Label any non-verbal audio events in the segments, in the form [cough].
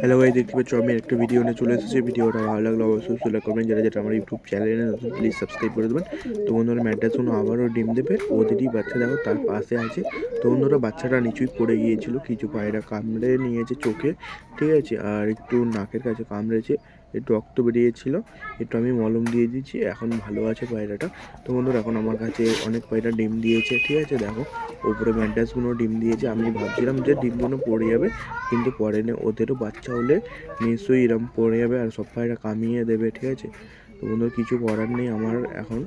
Hello ভাই দেখতে পাচ্ছ, আমি একটা ভিডিও নিয়ে চলে এসেছি। ভিডিওটা ভালো লাগল অবশ্যই সিলেক্ট করবেন যারা যেটা আমার ইউটিউব চ্যানেলে নতুন প্লিজ সাবস্ক্রাইব করে দেবেন। তো বন্ধুরা ম্যাড্রাসগুলো আবারও ডিম দেবে। ওদেরই বাচ্চা দেখো, তার পাশে আছে। তো বন্ধুরা, বাচ্চাটা নিচুই পড়ে গিয়েছিল। কিছু পায়রা কামড়ে নিয়েছে চোখে, ঠিক আছে? আর একটু নাকের কাছে কামড়েছে, একটু রক্ত বেরিয়েছিল। একটু আমি মলম দিয়ে দিয়েছি এখন ভালো আছে পায়রাটা। তো বন্ধুরা, এখন আমার কাছে অনেক পায়রা ডিম দিয়েছে, ঠিক আছে? দেখো উপরে ম্যাড্রাসগুলো ডিম দিয়েছে। আমি ভাবছিলাম যে ডিমগুলো পড়ে যাবে, কিন্তু পরে ওদেরও হলে নিশ্চয়ই এরম পড়ে যাবে আর সব পায়রা কামিয়ে দেবে, ঠিক আছে? তো বন্ধুরা কিছু করার নেই আমার এখন,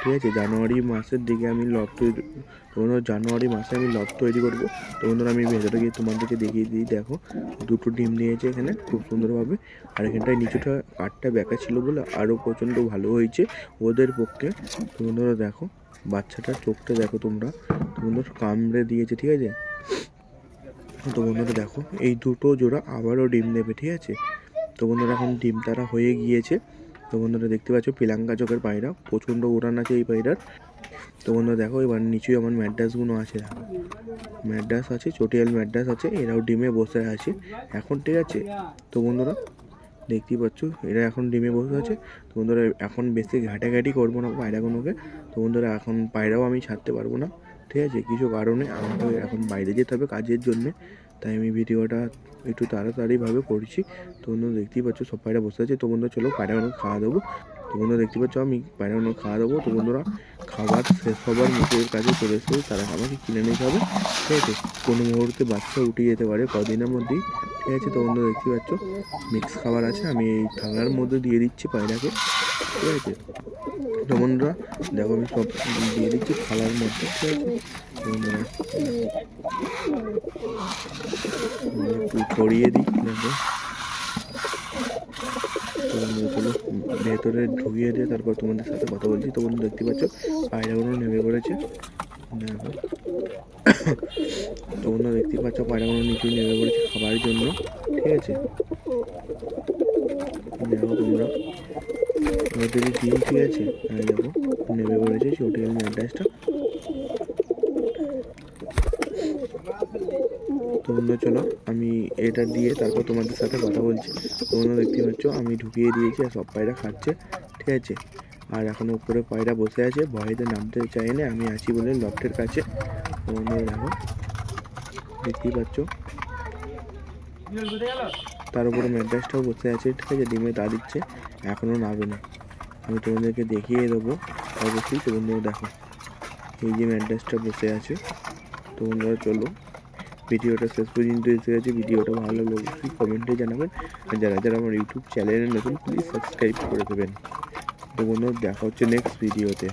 ঠিক আছে? জানুয়ারি মাসের দিকে আমি লব তৈরি, তো বন্ধুরা জানুয়ারি মাসে আমি লব তৈরি করব। তো বন্ধুরা আমি ভেতরে গিয়ে তোমাদেরকে দেখিয়ে দিই, দেখো, দুটো ডিম নিয়েছে এখানে, খুব সুন্দরভাবে। আর এখানটায় নিচুটা কাঠটা বেঁকা ছিল বলে আরও প্রচণ্ড ভালো হয়েছে ওদের পক্ষে। তো বন্ধুরা, দেখো, বাচ্চাটার চোখটা দেখো তোমরা। তো বন্ধুরা কামড়ে দিয়েছে, ঠিক আছে? তো বন্ধুরা দেখো, এই দুটো জোড়া আবারও ডিম দেবে, ঠিক আছে? তো বন্ধুরা এখন ডিম তারা হয়ে গিয়েছে। তো বন্ধুরা দেখতে পাচ্ছ, পিলাঙ্গা চোখের পায়রা, প্রচণ্ড উড়ান আছে এই পায়রার। তো বন্ধুরা দেখো, এবার নিচুই আমার ম্যাড্রাসগুলো আছে। ম্যাড্রাস আছে, চটিয়াল ম্যাড্রাস আছে, এরাও ডিমে বসে আছে। এখন ঠিক আছে? তো বন্ধুরা দেখতেই পাচ্ছ, এরা এখন ডিমে বসে আছে। তো বন্ধুরা এখন বেশি ঘাটাঘাটি করব না পায়রাগুলোকে। তো বন্ধুরা এখন পায়রাও আমি ছাড়তে পারব না। ঠিক আছে? কিছু কারণে আমাকে এখন বাইরে যেতে হবে কাজের জন্যে। তাই আমি ভিডিওটা একটু তাড়াতাড়িভাবে করছি। তো বন্ধু, দেখতেই পাচ্ছ, সব পায়রা বসে আছে। তো বন্ধু, চলো পায়রাগুলো খাওয়া দেবো তো বন্ধুরা দেখতে পাচ্ছ, আমি পায়রাগুলো খাওয়া দেবো তো বন্ধুরা, খাবার শেষ হবার মুখের কাছে চলে এসেছে। তারা আমাকে কিনে নিতে হবে ঠিক আছে, কোনো মুহূর্তে বাচ্চা উঠে যেতে পারে কদিনের মধ্যেই। ঠিক আছে, তো বন্ধুরা দেখতে পাচ্ছ মিক্স খাবার আছে। আমি এই থালার মধ্যে দিয়ে দিচ্ছি পায়রাকে। ঠিক আছে, তো বন্ধুরা, দেখো আমি সব দিয়ে দিচ্ছি থালার মধ্যে। ঠিক আছে বন্ধুরা ছড়িয়ে দিই, দেখো। চলো। ভেতরে ঢুকিয়ে দিয়ে তারপর তোমাদের সাথে কথা বলছি। তো বন্ধু দেখতে পাচ্ছ, পায়রাগুলো নেমে পড়েছে। দেখো। [coughs] তো বন্ধুরা দেখতে পাচ্ছ, পায়রাগুলো নিচে নেমে পড়েছে খাবার জন্য। ঠিক আছে? তোমরা। ডিম ঠিক আছে? নেমে পড়েছে চটিয়াল ম্যাড্রাসটা তো বন্ধুরা চলো, আমি এটা দিয়ে তারপর তোমাদের সাথে কথা বলছি। তো বন্ধুরা দেখতে পাচ্ছ, আমি ঢুকিয়ে দিয়েছি আর সব পায়রা খাচ্ছে, ঠিক আছে? আর এখন উপরে পায়রা বসে আছে, ভয়েতে নামতে চাই না, আমি আছি বলে লফটের কাছে। তো দেখো, দেখতেই পাচ্ছ? তার উপরে ম্যাড্রাসটাও বসে আছে, ঠিক আছে? ডিমে তা দিচ্ছে, এখনও নাবে না। আমি তোমাদেরকে দেখিয়ে দেবো, অবশ্যই। তো বন্ধুরা, দেখো, এই যে ম্যাড্রাসটা বসে আছে তো বন্ধুরা চলো। ভিডিওটা শেষ পর্যন্ত এসে গেছে ভিডিওটা ভালো লাগলে অবশ্যই কমেন্টে জানাবেন। আর যারা যারা আমার ইউটিউব চ্যানেলে নতুন প্লিজ সাবস্ক্রাইব করে দেবেন। তো বন্ধু দেখা হচ্ছে নেক্সট ভিডিওতে